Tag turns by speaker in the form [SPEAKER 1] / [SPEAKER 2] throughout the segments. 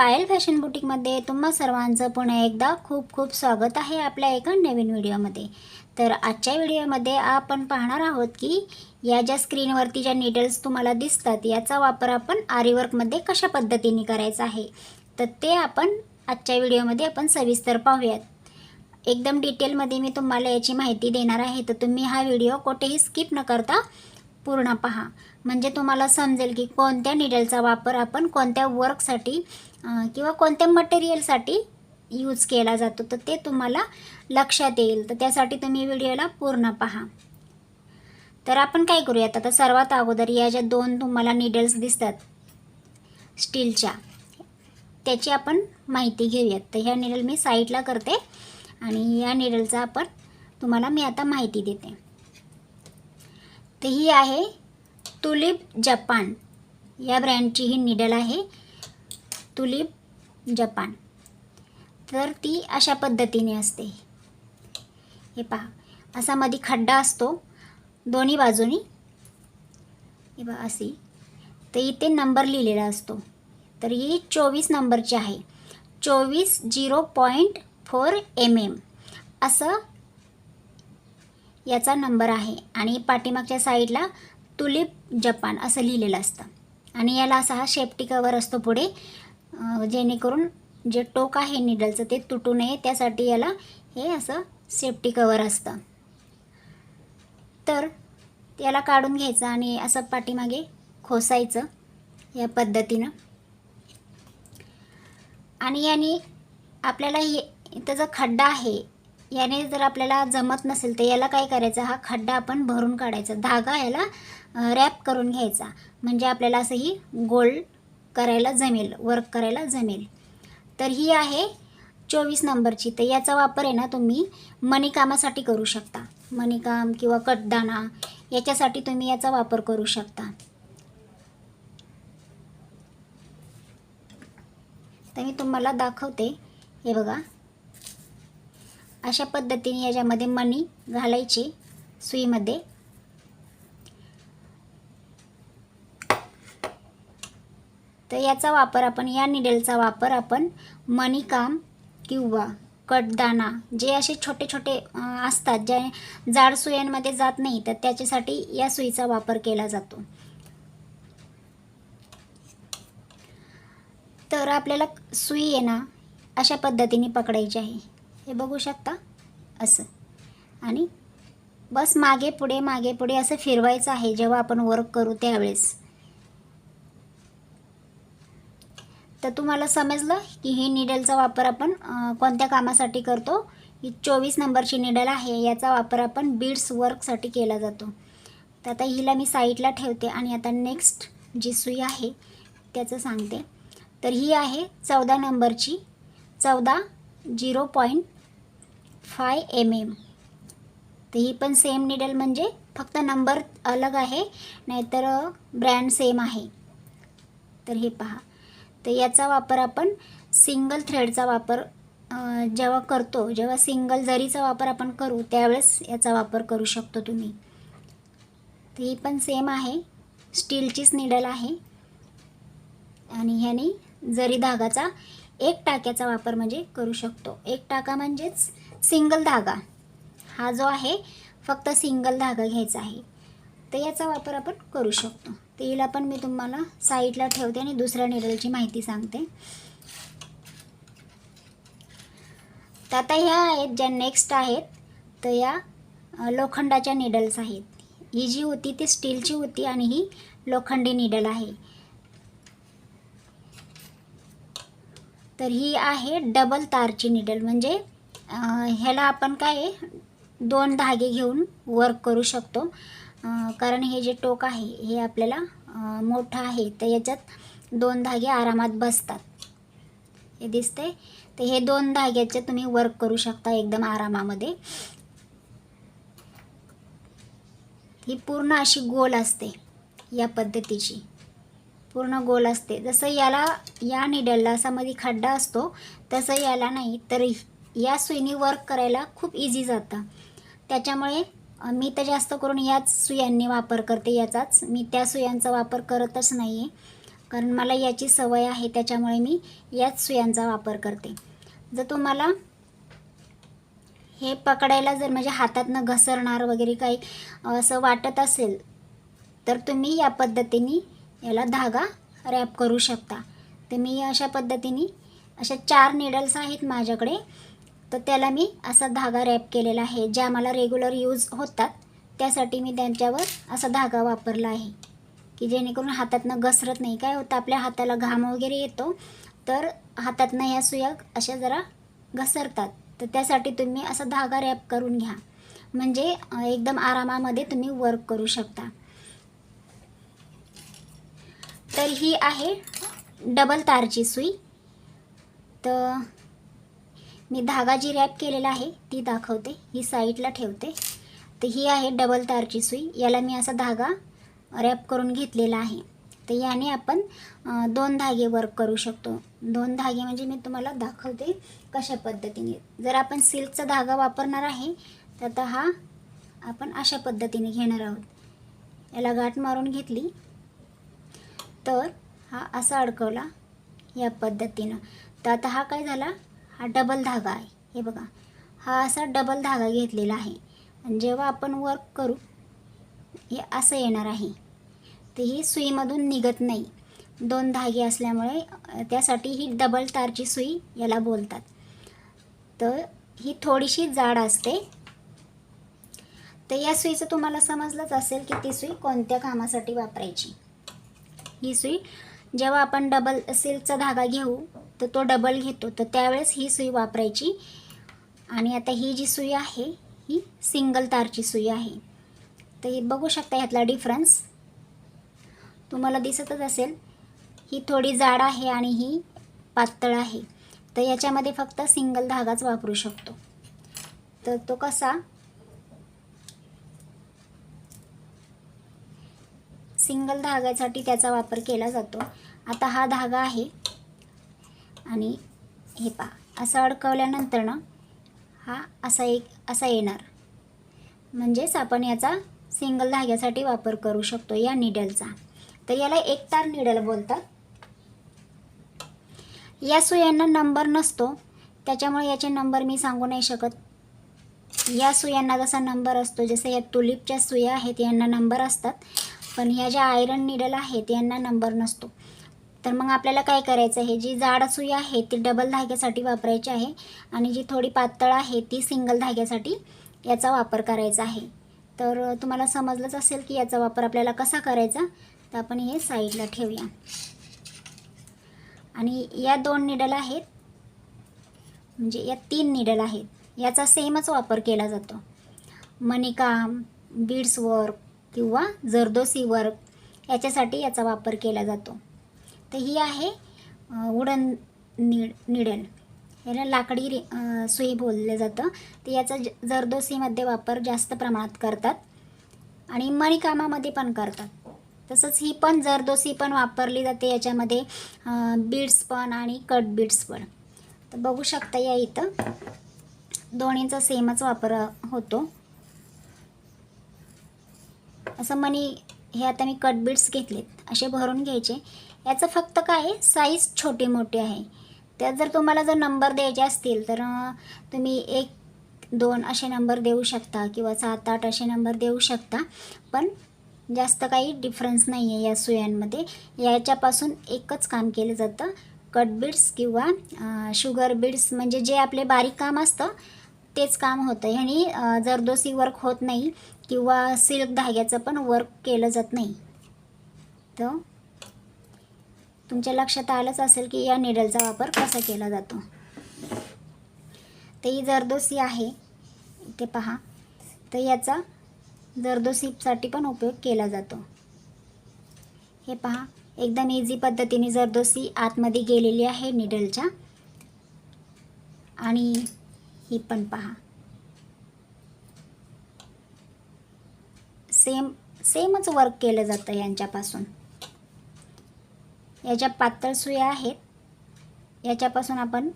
[SPEAKER 1] पायल fashion बुटीकमध्ये तुम्हा सर्वांचं पुन्हा एकदा खूप खूप स्वागत आहे आपल्या एका नवीन व्हिडिओमध्ये. तर आजच्या व्हिडिओमध्ये आपण पाहणार आहोत की या ज्या स्क्रीनवरती ज्या निडल्स तुम्हाला दिसतात याचा वापर आपण आरीवर्कमध्ये कशा पद्धतीने करायचा आहे? तर ते आपण आजच्या व्हिडिओमध्ये आपण सविस्तर पाहूयात. एकदम डिटेलमध्ये मी तुम्हाला याची माहिती देणार आहे तर तुम्ही हा व्हिडिओ कुठेही स्किप न करता पूर्ण पहा. म्हणजे तुम्हाला समजेल की कोणत्या निडलचा वापर आपण कोणत्या वर्कसाठी किंवा कोणत्या मटेरियलसाठी यूज केला जातो तर ते तुम्हाला लक्षात येईल. तर त्यासाठी तुम्ही व्हिडिओला पूर्ण पहा. तर आपण काय करूयात? आता सर्वात अगोदर या ज्या दोन तुम्हाला निडल्स दिसतात स्टीलच्या त्याची आपण माहिती घेऊयात. तर ह्या निडल मी साईडला करते आणि या निडलचा आपण तुम्हाला मी आता माहिती देते. तर ही आहे तुलिप जपान या ब्रँडची ही निडल आहे. Tulip Japan. तर ती अशा पद्धतीने असते. हे पहा असा मध्ये खड्डा असतो दोन्ही बाजूनी. हे पहा अशी. तर इथे नंबर लिहिलेला असतो. तर ही चोवीस नंबरची आहे. चोवीस zero point four M M. असं याचा नंबर आहे. आणि पाठीमागच्या साईडला तुलिप जपान असं लिहिलेलं असतं. आणि याला असा हा शेपटी कवर असतो पुढे. जेणेकरून जे टोक आहे निडलचं ते तुटू नये त्यासाठी याला हे असं सेफ्टी कवर असतं. तर याला काढून घ्यायचं आणि असं पाठीमागे खोसायचं या पद्धतीनं. आणि याने आपल्याला हे इथं जो खड्डा आहे याने जर आपल्याला जमत नसेल तर याला काय करायचं हा खड्डा आपण भरून काढायचा. धागा याला रॅप करून घ्यायचा. म्हणजे आपल्याला असं ही करायला जमेल वर्क करायला जमेल. तर ही आहे चोवीस नंबरची. तर याचा वापर आहे ना तुम्ही मणिकामासाठी करू शकता. मणिकाम किंवा कटदाणा याच्यासाठी तुम्ही याचा वापर करू शकता. तर मी तुम्हाला दाखवते. हे बघा. अशा पद्धतीने याच्यामध्ये मणी घालायची सुईमध्ये. तर याचा वापर आपण या निडेलचा वापर आपण मणिकाम किंवा कटदाणा जे असे छोटे छोटे असतात जे जाड सुयांमध्ये जात नाही तर त्याच्यासाठी या सुईचा वापर केला जातो. तर आपल्याला सुई आहे ना अशा पद्धतीने पकडायची आहे. हे बघू शकता? असं. आणि बस मागे पुढे मागे पुढे असं फिरवायचं आहे जेव्हा आपण वर्क करू त्यावेळेस. तर तुम्हाला समजलं की ही निडलचा वापर आपण कोणत्या कामासाठी करतो? ही चोवीस नंबरची निडल आहे याचा वापर आपण बीड्स वर्कसाठी केला जातो. तर आता हिला मी साईडला ठेवते आणि आता नेक्स्ट जी सुई आहे त्याचं सांगते. तर ही आहे चौदा नंबरची चौदा zero point five M M. तर ही पण सेम निडल म्हणजे फक्त नंबर अलग आहे नाहीतर ब्रँड सेम आहे. तर हे पहा. तर याचा वापर आपण सिंगल थ्रेडचा वापर जेव्हा करतो जेव्हा सिंगल जरीचा वापर आपण करू त्यावेळेस याचा वापर करू शकतो तुम्ही. तर ही पण सेम आहे. स्टीलचीच निडल आहे. आणि ह्याने जरी धागाचा एक टाक्याचा वापर म्हणजे करू शकतो. एक टाका म्हणजेच सिंगल धागा. हा जो आहे फक्त सिंगल धागा घ्यायचा आहे. तर याचा वापर आपण करू शकतो. तर हिला पण मी तुम्हाला साईडला ठेवते आणि दुसऱ्या निडलची माहिती सांगते. तर आता ह्या आहेत ज्या नेक्स्ट आहेत तर या लोखंडाच्या निडल्स आहेत. ही जी होती ती स्टीलची होती आणि ही लोखंडी निडल आहे. तर ही आहे डबल तारची निडल म्हणजे ह्याला आपण काय दोन धागे घेऊन वर्क करू शकतो. कारण हे जे टोक आहे हे आपल्याला मोठं आहे तर याच्यात दोन धागे आरामात बसतात. हे दिसते तर हे दोन धाग्याचे तुम्ही वर्क करू शकता एकदम आरामामध्ये. ही पूर्ण अशी गोल असते या पद्धतीची. पूर्ण गोल असते. जसं याला या निडलला असा मध्ये खड्डा असतो तसं याला नाही तर या सुईने वर्क करायला खूप इझी जातं. त्याच्यामुळे मी तर जास्त करून याच सुयांनी वापर करते याचाच. मी त्या सुयांचा वापर करतच नाही आहे कारण मला याची सवय आहे त्याच्यामुळे मी याच सुयांचा वापर करते. जर तुम्हाला हे पकडायला जर म्हणजे हातातनं घसरणार वगैरे काही असं वाटत असेल तर तुम्ही या पद्धतीने याला धागा रॅप करू शकता. तर मी अशा पद्धतीने अशा चार निडल्स आहेत माझ्याकडे. तर त्याला मी असा धागा रॅप केलेला आहे. ज्या मला रेग्युलर यूज होतात त्यासाठी मी त्यांच्यावर असा धागा वापरला आहे. की जेणेकरून हातातनं घसरत नाही. काय होतं आपल्या हाताला घाम वगैरे येतो तर हातातनं ह्या सुया अशा जरा घसरतात. तर त्यासाठी तुम्ही असा धागा रॅप करून घ्या. म्हणजे एकदम आरामामध्ये तुम्ही वर्क करू शकता. तर ही आहे डबल तारची सुई. तर मी धागा जी रॅप केलेला आहे ती दाखवते ही साईडला ठेवते. तर ही आहे डबल तारची सुई याला मी असा धागा रॅप करून घेतलेला आहे. तर याने आपण दोन धागे वर्क करू शकतो. दोन धागे म्हणजे मी तुम्हाला दाखवते कशा पद्धतीने. जर आपण सिल्कचा धागा वापरणार आहे तर आता हा आपण अशा पद्धतीने घेणार आहोत. याला गाठ मारून घेतली. तर हा असा अडकवला या पद्धतीनं. तर आता हा काय झाला? हा डबल धागा आहे. हे बघा. हा असा डबल धागा घेतलेला आहे. आणि जेव्हा आपण वर्क करू हे असं येणार आहे. तर ही सुईमधून निघत नाही. दोन धागे असल्यामुळे त्यासाठी ही डबल तारची सुई याला बोलतात. तर ही थोडीशी जाड असते. तर या सुईचं तुम्हाला समजलंच असेल की ती सुई कोणत्या कामासाठी वापरायची. ही सुई जेव्हा आपण डबल सिल्कचा धागा घेऊ तर तो डबल घेतो. तर त्यावेळेस ही सुई वापरायची. आणि आता ही जी सुई आहे ही सिंगल तारची सुई आहे. तर ही बघू शकता ह्यातला डिफरन्स तुम्हाला दिसतच असेल ही थोडी जाड आहे आणि ही पातळ आहे. तर याच्यामध्ये फक्त सिंगल धागाच वापरू शकतो. तर तो कसा? सिंगल धाग्यासाठी त्याचा वापर केला जातो. आता हा धागा आहे. आणि हे पहा असं अडकवल्यानंतर ना हा असा एक असा येणार. म्हणजेच आपण याचा सिंगल धाग्यासाठी वापर करू शकतो या निडलचा तर याला एक तार निडल बोलतात. या सुयांना नंबर नसतो त्याच्यामुळे याचे नंबर मी सांगू नाही शकत. या सुयांना जसा नंबर असतो जसं या तुलिपच्या सुया आहेत यांना नंबर असतात. पण ह्या ज्या आयरन निडल आहेत यांना नंबर नसतो. तर मग आपल्याला काय करायचं आहे? जी जाड सुई आहे ती डबल धाग्यासाठी वापरायची आहे आणि जी थोडी पातळ आहे ती सिंगल धाग्यासाठी याचा वापर करायचा आहे. तर तुम्हाला समजलंच असेल की याचा वापर आपल्याला कसा करायचा? तर आपण हे साईडला ठेवूया. आणि या दोन निडल आहेत म्हणजे या तीन निडल आहेत याचा सेमच वापर केला जातो. मणिकाम बीड्स वर्क किंवा जरदोसी वर्क याच्यासाठी याचा वापर केला जातो. तर ही आहे उडन निड नि निडल याला लाकडी रि- सुई बोललं जातं. तर याचा ज- जरदोसीमध्ये वापर जास्त प्रमाणात करतात आणि मणिकामामध्ये पण करतात. तसंच ही पण जरदोसी पण वापरली जाते याच्यामध्ये बीड्स पण आणि कट बीड्स पण. तर बघू शकता या इथं. दोन्हीचा सेमच वापर होतो. असं मनी हे आता मी कट बीड्स घेतलेत. असे भरून घ्यायचे. याचं फक्त काय आहे? साईज छोटी मोठी आहे. त्यात जर तुम्हाला जर नंबर द्यायचे असतील तर तुम्ही एक दोन असे नंबर देऊ शकता किंवा सात आठ असे नंबर देऊ शकता. पण जास्त काही डिफरन्स नाही आहे या सुयांमध्ये. याच्यापासून एकच काम केलं जातं. कट बीड्स किंवा शुगर बीड्स म्हणजे जे आपले बारीक काम असतं तेच काम होतं. ह्यानी जरदोसी वर्क होत नाही किंवा सिल्क धाग्याचं पण वर्क केलं जात नाही. तर तुमच्या लक्षात आलंच असेल की या निडलचा वापर कसा केला जातो. तर ही जरदोसी आहे. ते पहा. तर याचा जरदोसीसाठी पण उपयोग केला जातो. हे पहा. एकदम इझी पद्धतीने जरदोसी आतमध्ये गेलेली आहे निडलच्या आणि ही पण पहा. सेम सेमच वर्क केलं जातं यांच्यापासून. या ज्या पातळ सुया आहेत. याच्यापासून आपण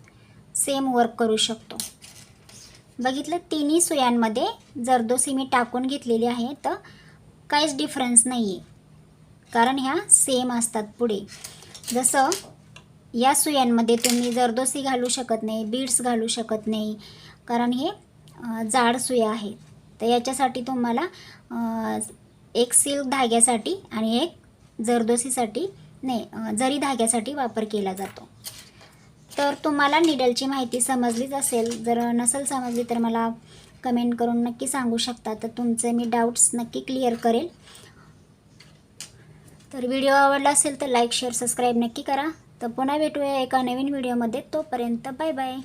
[SPEAKER 1] सेम वर्क करू शकतो. बघितलं तिन्ही सुयांमध्ये जरदोसी मी टाकून घेतलेली आहे तर काहीच डिफरन्स नाही आहे कारण ह्या सेम असतात पुढे. जसं या सुयांमध्ये तुम्ही जरदोसी घालू शकत नाही बीड्स घालू शकत नाही कारण हे जाड सुया आहेत. तर याच्यासाठी तुम्हाला एक सिल्क धाग्यासाठी आणि एक जरदोसीसाठी नाही जरी धाग्यासाठी वापर केला जातो. तर तुम्हाला निडलची माहिती समजलीच असेल. जर नसेल समजली तर मला कमेंट करून नक्की सांगू शकता. तर तुमचे मी डाऊट्स नक्की क्लिअर करेल. तर व्हिडिओ आवडला असेल तर लाईक शेअर सबस्क्राईब नक्की करा. तर पुन्हा भेटूया एका नवीन व्हिडिओमध्ये तोपर्यंत बाय बाय